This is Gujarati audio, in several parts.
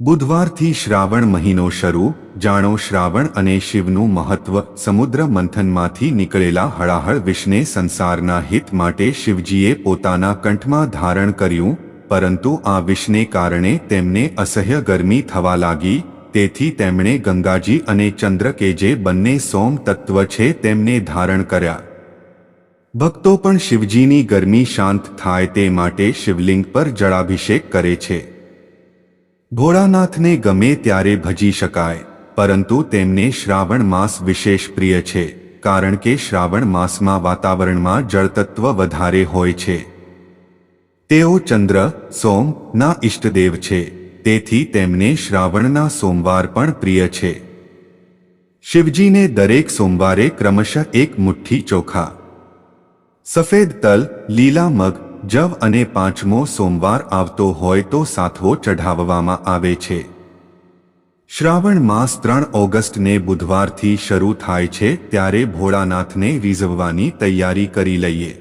બુધવારથી શ્રાવણ મહિનો શરૂ, જાણો શ્રાવણ અને શિવનું મહત્વ, સમુદ્ર મંથનમાંથી નીકળેલા હળાહળ વિષને સંસારના હિત માટે શિવજીએ પોતાના કંઠમાં ધારણ કર્યું, પરંતુ આ વિષને કારણે તેમને અસહ્ય ગરમી થવા લાગી, તેથી તેમણે ગંગાજી અને ચંદ્ર કે જે બંને સોમ તત્વ છે તેમને ધારણ કર્યા. ભક્તો પણ શિવજીની ગરમી શાંત થાય તે માટે શિવલિંગ પર જળાભિષેક કરે છે. ભોળાનાથને ગમે ત્યારે ભજી શકાય, પરંતુ તેમને શ્રાવણ માસ વિશેષ પ્રિય છે, કારણ કે શ્રાવણ માસમાં વાતાવરણમાં જળતત્વ વધારે હોય છે. તેઓ ચંદ્ર, સોમ, ના ઇષ્ટદેવ છે, તેથી તેમને શ્રાવણના સોમવાર પણ પ્રિય છે. શિવજીને દરેક સોમવારે ક્રમશઃ એક મુઠ્ઠી ચોખા. સફેદ તલ, લીલા મગ જવ અને પાંચમો સોમવાર આવતો હોય તો સાથવો ચઢાવવામાં આવે છે. શ્રાવણ માસ ત્રણ ઓગસ્ટને બુધવારથી શરૂ થાય છે ત્યારે ભોળાનાથને રીઝવવાની તૈયારી કરી લઈએ.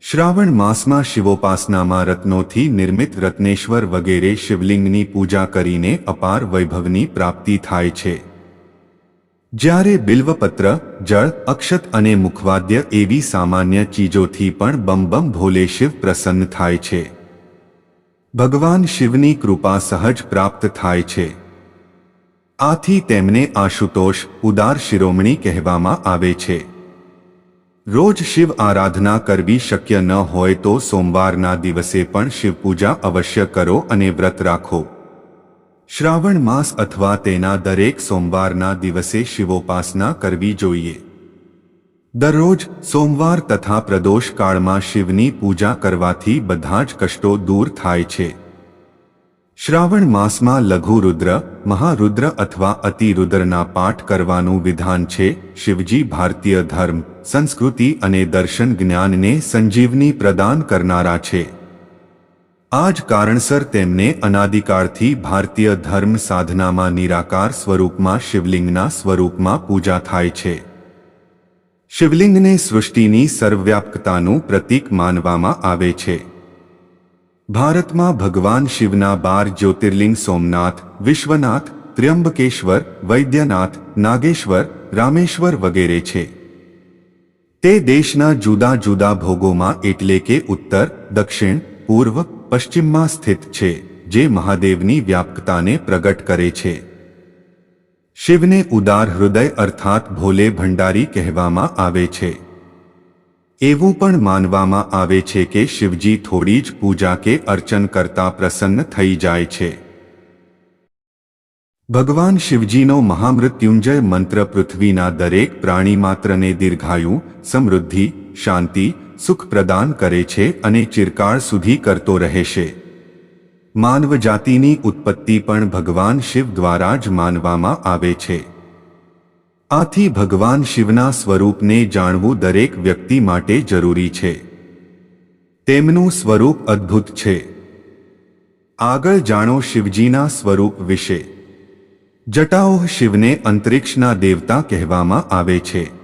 શ્રાવણ માસમાં શિવોપાસનામાં રત્નોથી નિર્મિત રત્નેશ્વર વગેરે શિવલિંગની પૂજા કરીને અપાર વૈભવની પ્રાપ્તિ થાય છે. જ્યારે બિલ્વપત્ર, જળ, અક્ષત અને મુખવાદ્ય એવી સામાન્ય ચીજોથી પણ બમ બમ ભોલે શિવ પ્રસન્ન થાય છે. ભગવાન શિવની કૃપા સહજ પ્રાપ્ત થાય છે. આથી તેમને આશુતોષ, ઉદાર શિરોમણી કહેવામાં આવે છે. રોજ શિવ આરાધના કરવી શક્ય ન હોય તો સોમવારના દિવસે પણ શિવપૂજા અવશ્ય કરો અને વ્રત રાખો. શ્રાવણ માસ અથવા તેના દરેક સોમવારના દિવસે શિવોપાસના કરવી જોઈએ. દરરોજ સોમવાર તથા પ્રદોષ કાળમાં શિવની પૂજા કરવાથી બધા જ કષ્ટો દૂર થાય છે. શ્રાવણ માસમાં લઘુરુદ્ર મહારુદ્ર અથવા અતિરુદ્રના પાઠ કરવાનું વિધાન છે શિવજી ભારતીય ધર્મ, સંસ્કૃતિ અને દર્શન જ્ઞાનને સંજીવની પ્રદાન કરનારા છે. આ જ કારણસર તેમને અનાદિકાળથી ભારતીય ધર્મ સાધનામાં નિરાકાર સ્વરૂપમાં શિવલિંગના સ્વરૂપમાં પૂજા થાય છે. શિવલિંગને સૃષ્ટિની સર્વવ્યાપકતાનું પ્રતીક માનવામાં આવે છે. ભારતમાં ભગવાન શિવના બાર જ્યોતિર્લિંગ સોમનાથ, વિશ્વનાથ, ત્ર્યંબકેશ્વર, વૈદ્યનાથ, નાગેશ્વર, રામેશ્વર વગેરે છે. તે દેશના જુદા જુદા ભોગોમાં એટલે કે ઉત્તર, દક્ષિણ, પૂર્વ પશ્ચિમમાં સ્થિત છે, જે મહાદેવની વ્યાપકતાને પ્રગટ કરે છે. શિવને ઉદાર હૃદય અર્થાત ભોલે ભંડારી કહેવામાં આવે છે. એવું પણ માનવામાં આવે છે કે શિવજી થોડી જ પૂજા કે અર્ચન કરતા પ્રસન્ન થઈ જાય છે. ભગવાન શિવજીનો મહામૃત્યુંજય મંત્ર પૃથ્વીના દરેક પ્રાણી માત્રને દીર્ઘાયુ, સમૃદ્ધિ, શાંતિ સુખ પ્રદાન કરે છે અને ચિરકાળ સુધી કરતો રહેશે માનવ જાતિની ઉત્પત્તિ પણ ભગવાન શિવ દ્વારા જ માનવામાં આવે છે. આથી ભગવાન શિવના સ્વરૂપને જાણવું દરેક વ્યક્તિ માટે જરૂરી છે. તેમનું સ્વરૂપ અદ્ભુત છે. આગળ જાણો શિવજીના સ્વરૂપ વિશે. જટાઓ શિવને અંતરિક્ષના દેવતા કહેવામાં આવે છે.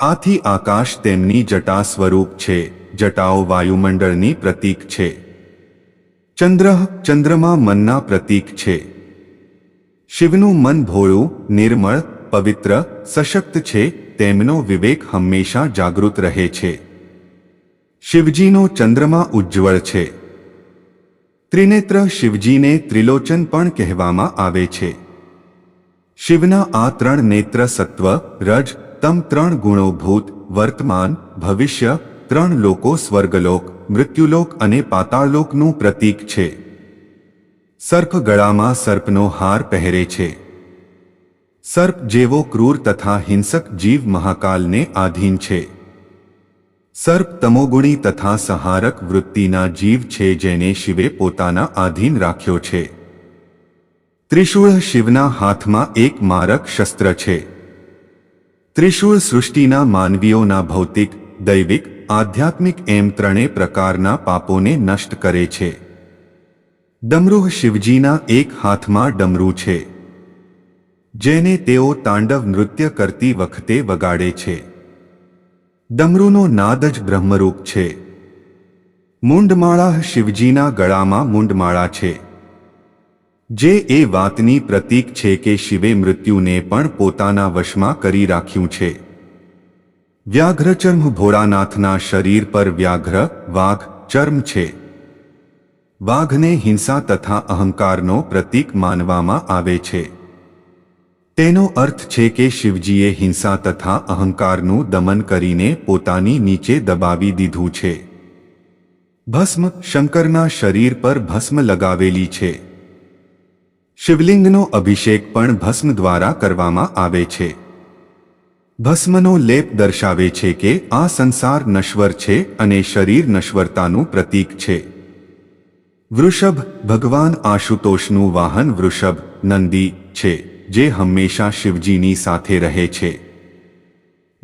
આથી આકાશ તેમની જટા સ્વરૂપ છે, જટાઓ વાયુમંડળની પ્રતીક છે. ચંદ્ર ચંદ્રમા મનના પ્રતીક છે. શિવનું મન ભોળું, નિર્મળ, પવિત્ર, સશક્ત છે, તેમનો વિવેક હંમેશા જાગૃત રહે છે. શિવજીનો ચંદ્રમા ઉજ્જવળ છે. ત્રિનેત્ર શિવજીને ત્રિલોચન પણ કહેવામાં આવે છે. શિવના આ ત્રણ નેત્ર સત્વ, રજ તમ ત્રણ ગુણો ભૂત વર્તમાન, ભવિષ્ય, ત્રણ લોકો સ્વર્ગલોક, મૃત્યુલોક અને પાતાળલોકનું પ્રતીક છે. સર્પ ગળામાં સર્પનો હાર પહેરે છે. સર્પ જેવો ક્રૂર તથા હિંસક જીવ મહાકાલને આધીન છે. સર્પ તમોગુણી તથા સંહારક વૃત્તિના જીવ છે જેને શિવે પોતાના આધીન રાખ્યો છે. ત્રિશૂળ શિવના હાથમાં એક મારક શસ્ત્ર છે. ત્રિશૂળ સૃષ્ટિના માનવીઓના ભૌતિક, દૈવિક, આધ્યાત્મિક એમ ત્રણેય પ્રકારના પાપોને નષ્ટ કરે છે. ડમરૂહ શિવજીના એક હાથમાં ડમરૂ છે, જેને તેઓ તાંડવ નૃત્ય કરતી વખતે વગાડે છે. ડમરૂનો નાદ જ બ્રહ્મરૂપ છે. મુંડમાળા શિવજીના ગળામાં મુંડમાળા છે. જે એ વાતની પ્રતીક છે કે શિવે મૃત્યુને પણ પોતાના વશમાં કરી રાખ્યું છે. વ્યાઘ્રચર્મ ભોળાનાથના શરીર પર વ્યાઘ્ર, વાઘ, ચર્મ છે. વાઘને હિંસા તથા અહંકારનો પ્રતીક માનવામાં આવે છે. તેનો અર્થ છે કે શિવજીએ હિંસા તથા અહંકારનું દમન કરીને પોતાની નીચે દબાવી દીધું છે. ભસ્મ શંકરના શરીર પર ભસ્મ લગાવેલી છે. શિવલિંગનો અભિષેક પણ ભસ્મ દ્વારા કરવામાં આવે છે. ભસ્મનો લેપ દર્શાવે છે કે આ સંસાર નશ્વર છે અને શરીર નશ્વરતાનું પ્રતીક છે. વૃષભ, ભગવાન આશુતોષનું વાહન વૃષભ, નંદી છે, જે હંમેશા શિવજીની સાથે રહે છે.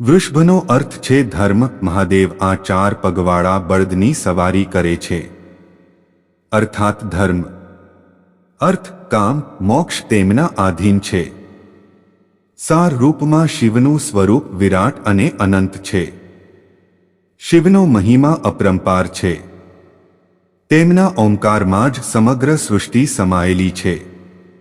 વૃષભનો અર્થ છે ધર્મ, મહાદેવ આ ચાર પગવાળા બળદની સવારી કરે છે. અર્થાત ધર્મ. અર્થ, કામ, મોક્ષ તેમના આધીન છે. સાર રૂપમાં શિવનું સ્વરૂપ વિરાટ અને અનંત છે. શિવનો મહિમા અપરંપાર છે. તેમના ઓમકારમાં જ સમગ્ર સૃષ્ટિ સમાયેલી છે.